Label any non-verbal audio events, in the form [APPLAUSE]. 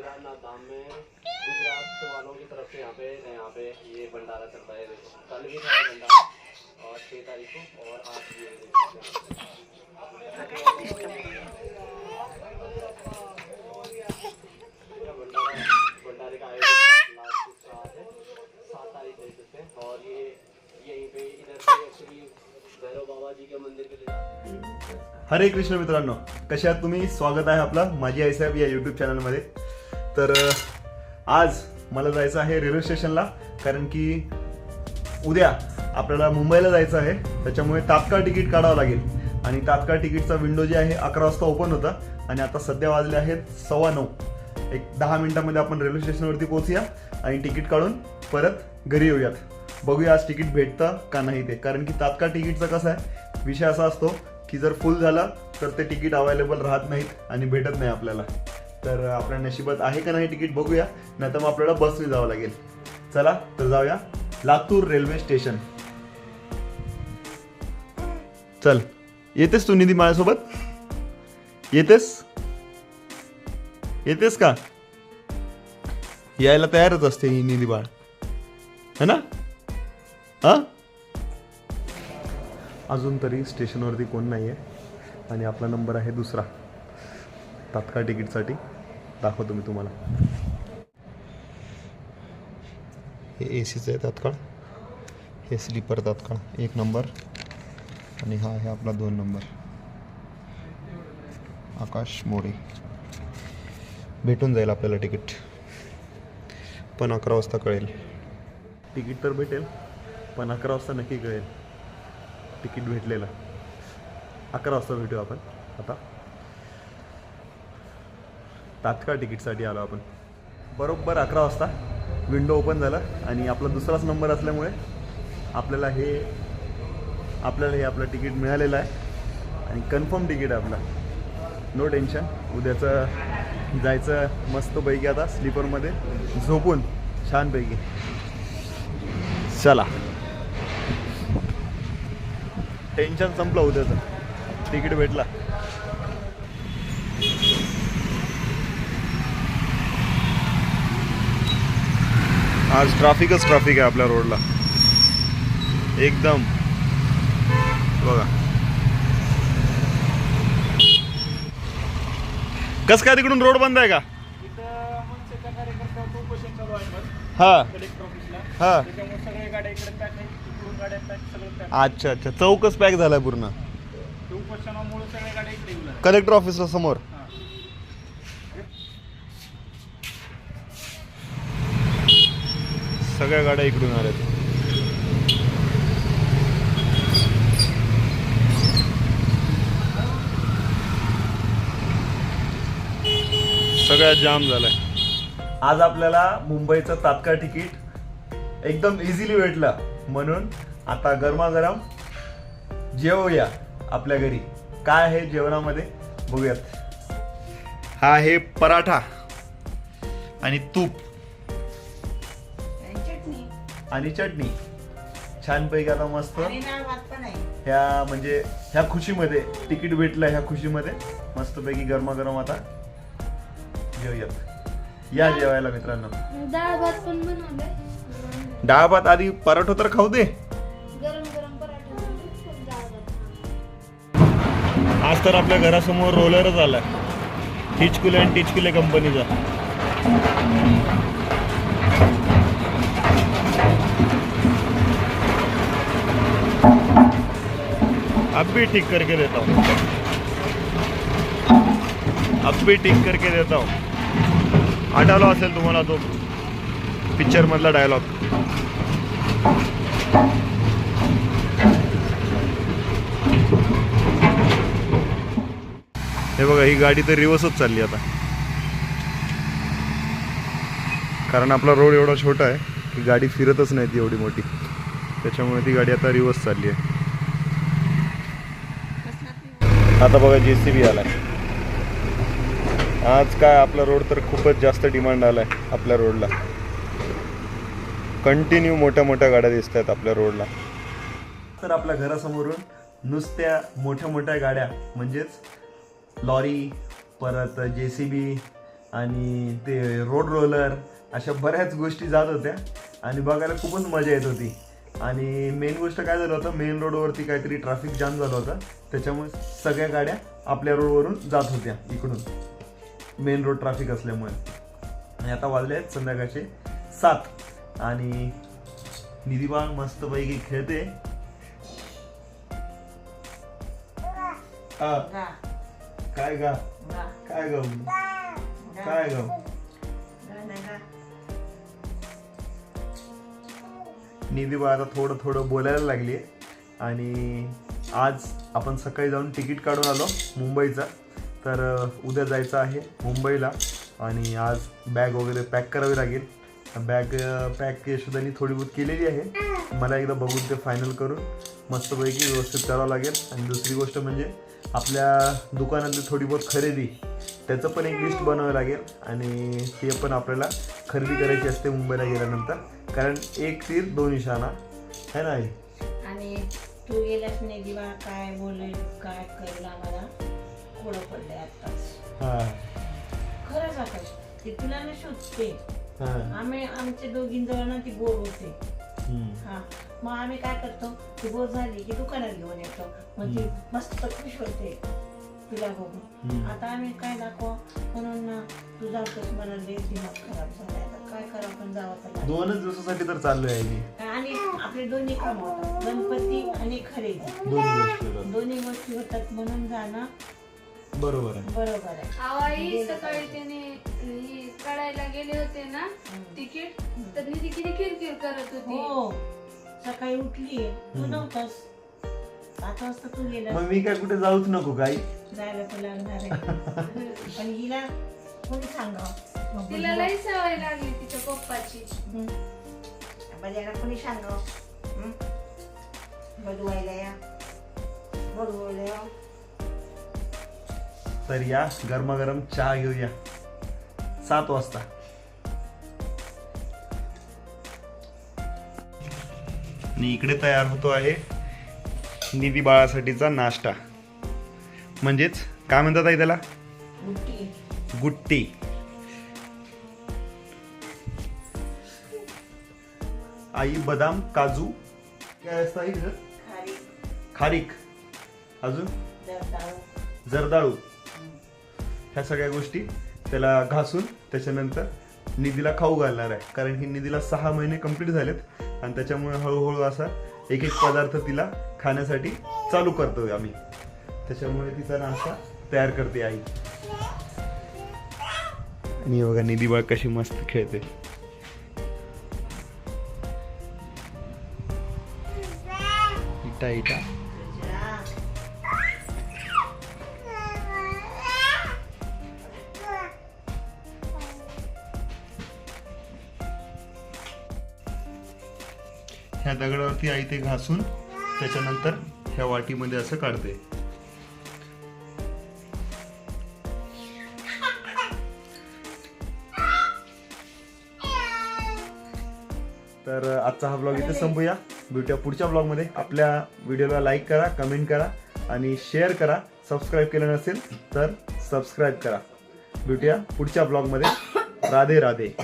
केदारनाथ धाम में गुजरात वालों की तरफ से यहाँ पे यहाँ पे ये भंडारा चलता है। देखो कल भी था भंडारा और छः तारीख को और आज भी है। भंडारा भंडारे का आयोजन लास्ट है सात तारीख सकते हैं और ये यहीं पे इधर से एक्चुअली भैरव बाबा जी के मंदिर हरे कृष्ण मित्रांनो कशात तुम्ही? स्वागत आहे आपलं माझी आई साहेब या युट्यूब चॅनलमध्ये तर आज मला जायचं आहे रेल्वे स्टेशनला कारण की उद्या आपल्याला मुंबईला जायचं आहे. त्याच्यामुळे तात्काळ तिकीट काढावं लागेल. आणि तात्काळ तिकीटचा विंडो जे आहे अकरा वाजता ओपन होता. आणि आता सध्या वाजले आहेत सव्वा नऊ. एक दहा मिनिटामध्ये आपण रेल्वे स्टेशनवरती पोहोचूया आणि तिकीट काढून परत घरी येऊयात. बघूया आज तिकीट भेटतं का नाही ते. कारण की तात्काळ तिकीटचं कसं आहे विषय असा असतो की जर फुल झाला तर ते तिकीट अवेलेबल राहत नाहीत आणि भेटत नाही आपल्याला. तर आपल्या नशिबात आहे का नाही तिकीट बघूया. नाही तर मग आपल्याला बसने जावं लागेल. चला तर जाऊया. Latur railway station. चल. येतेस तू निधी माझ्यासोबत? येतेस? येतेस का? यायला तयारच असते ही निधी बाळ. है ना? हा? अजून तरी स्टेशनवरती कोण नाही आहे आणि आपला नंबर आहे दुसरा. तात्काळ तिकीटसाठी. दाखवतो मी तुम्हाला. हे ए सीचं आहे तात्काळ. हे स्लीपर तात्काळ. एक नंबर. आणि हा आहे आपला दोन नंबर. आकाश मोरे. भेटून जाईल आपल्याला तिकीट. पण अकरा वाजता कळेल. तिकीट तर भेटेल पण अकरा वाजता नक्की कळेल. तिकीट भेटलेलं. अकरा वाजता भेटू आपण. आता तात्काळ तिकीटसाठी आलो आपण. बरोबर अकरा वाजता विंडो ओपन झाला आणि आपला दुसराच नंबर असल्यामुळे आपल्याला हे आपल्याला हे आपलं तिकीट मिळालेलं आहे. आणि कन्फर्म तिकीट आहे आपलं. नो टेन्शन उद्याचं जायचं मस्तपैकी आता स्लीपरमध्ये झोपून छानपैकी. चला. टेन्शन संपलं उद्याचं. तिकीट भेटला. आज ट्रॅफिकच ट्रॅफिक आहे आपल्या रोडला एकदम. बघा. कस काय तिकडून रोड बंद आहे का? हा. हा. अच्छा अच्छा. चौकच पॅक झालाय पूर्ण. कलेक्टर ऑफिसला समोर. सगळ्या गाड्या इकडून आल्यात. सगळ्यात जाम झालाय. आज आपल्याला मुंबईचं तात्काळ तिकीट एकदम इझिली भेटलं. म्हणून आता गरमागरम जेवूया आपल्या घरी. काय आहे जेवणामध्ये? बघूयात. हा आहे पराठा आणि तूप. आणि चटणी. छानपैकी आता मस्त. ह्या म्हणजे ह्या खुशीमध्ये तिकीट भेटलं ह्या खुशीमध्ये. मस्तपैकी गरमागरम आता जेवूयात. या जेवायला मित्रांनो. डाळ भात पण डाळ भात आधी पराठा तर खाऊ दे. आज तर आपल्या घरासमोर रोलरच आलाय. टिचकुले आणि टिचकुले कंपनीचा. अब भी ठीक करके देता हूँ। अब भी ठीक करके देता हूँ। आठवला असेल तुम्हाला तो पिक्चर मधला डायलॉग हे बघा ही गाडी तर रिवर्सच चालली आता. कारण आपला रोड एवढा छोटा आहे की गाडी फिरतच नाही ती एवढी मोठी. त्याच्यामुळे ती गाडी आता रिवर्स चालली आहे. आता बघा जे सी बी आलाय. आज काय आपला रोड तर खूपच जास्त डिमांड आलाय आपल्या रोडला कंटिन्यू मोठ्या मोठ्या गाड्या दिसत आहेत आपल्या रोडला तर आपल्या घरासमोरून नुसत्या मोठ्या मोठ्या गाड्या म्हणजेच लॉरी परत जे सी बी आणि ते रोड रोलर अशा बऱ्याच गोष्टी जात होत्या. आणि बघायला खूपच मजा येत होती. आणि मेन गोष्ट काय झालं होतं मेन रोडवरती काहीतरी ट्रॅफिक जाम झालं होतं. त्याच्यामुळे सगळ्या गाड्या आपल्या रोडवरून जात होत्या इकडून. मेन रोड ट्रॅफिक असल्यामुळे. आणि आता वाजले आहेत संध्याकाळचे सात. आणि निधी बाळ मस्तपैकी खेळते. काय गा? गा. काय ग? काय ग. निधी बा आता थोडं थोडं बोलायला लागली आणि आज आपण सकाळी जाऊन तिकीट काढून आलो मुंबईचा. तर उद्या जायचं आहे मुंबईला. आणि आज बॅग वगैरे पॅक करावी लागेल. बॅग पॅक यशोदानी थोडी बहुत केलेली आहे. मला एकदा बघून ते फायनल करून. मस्तपैकी व्यवस्थित करावं लागेल. आणि दुसरी गोष्ट म्हणजे आपल्या दुकानातली थोडी बहुत खरेदी त्याचं पण एक लिस्ट बनवावं लागेल. आणि ते पण आपल्याला खरेदी करायची असते मुंबईला गेल्यानंतर. कारण एक तीर दोन निशाणा है ना आई? आणि तू गेलास नाही दिवा काय बोलेल काय करेल आम्हाला कोडं पडलंय आत्ताच. हां. खरंच आकाश ते तुला ना शोधते. हां. आम्ही आमच्या दोघींजवळ ना ती बोर होते. हा. मग आम्ही काय करतो ती बोर झाली की दुकानात घेऊन येतो. मग ती मस्त खुश होते तुला बघून. आता आम्ही काय दाखवा? म्हणून ना तू जातोस मला लय दिमाग खराब झालाय आता काय करा पण जावं. दोनच दिवसासाठी तर चाललोय आणि आपले दोन्ही काम होतात. गणपती आणि खरेदी. दोन्ही गोष्टी होतात म्हणून जाणं बरोबर आहे. बरोबर आहे. सकाळी त्याने ही काढायला गेले होते ना तिकीट तर निधी किती किरकिर करत होती. हो सकाळी उठली. तू नव्हतास. पाच वाजता तू गेला मग मी काय कुठे जाऊच नको काही जायला तर लागणार आहे. [LAUGHS] पण हिला कोणी सांगावं मग तिला लई सवय लागली तिच्या पप्पाची. हं. बजायला कोणी सांगावं हं? बडवायला या. बडवायला या. तर या गरमागरम चहा घेऊया. सात वाजता. आणि इकडे तयार होतो आहे निधी बाळासाठीचा नाश्ता. म्हणजेच काय म्हणतात आई त्याला? गुट्टी. आई बदाम काजू. काय असतं खारीक. अजून? जर्दाळू. ह्या सगळ्या गोष्टी त्याला घासून त्याच्यानंतर निधीला खाऊ घालणार आहे. कारण की निधीला सहा महिने कंप्लीट झालेत आणि त्याच्यामुळे हळूहळू असा एक एक पदार्थ तिला खाण्यासाठी चालू करतोय आम्ही. त्याच्यामुळे तिचा नाश्ता तयार करते आई. आणि बघा निधी बाळ कशी मस्त खेळते. इटा इटा. ह्या दगडावरती आई ते घासून त्याच्यानंतर ह्या वाटीमध्ये असं काढते. तर आजचा हा ब्लॉग इथे संपूया. भेटूया पुढच्या ब्लॉगमध्ये आपल्या व्हिडिओला लाईक करा कमेंट करा आणि शेअर करा. सबस्क्राईब केलं नसेल तर सबस्क्राईब करा. भेटूया पुढच्या ब्लॉगमध्ये राधे राधे.